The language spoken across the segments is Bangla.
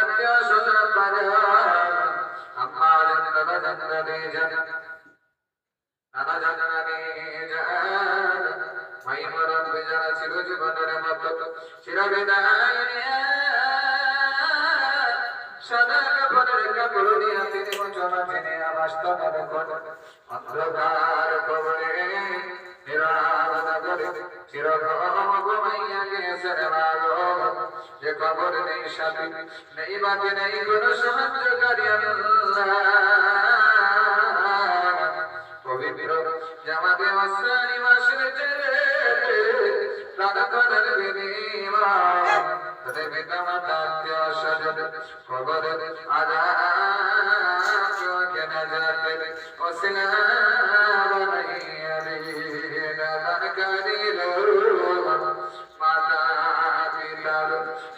আত্মীয় স্বজন আম্মা জান দাদা জান দাদি জান নানা জান নানি জান মাই মরণ বেজারা ছিল মতো চিরবিদায় সদা কাপড়ের কাপড় নিয়ে তিনি মোচনা টেনে আবাস তনের কোন অন্ধকার কবরে নিরাপদ করে চিরকম ঘুমাইয়া গেছে রে কবর নেই সাথী। নেই বাকি নেই কোন সাহায্যকারী পবিত্র জামাতে মাসানি মাসের চেরে রাধা করার বিনিময়। তাদের পিতা মাতা আত্মীয় স্বজন কবর আজাদ কেন যাতে ওসিলা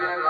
Thank you.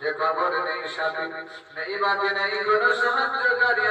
যে খবর নেই সাথে নেই বাকি নেই কোনো সাহায্যকারী।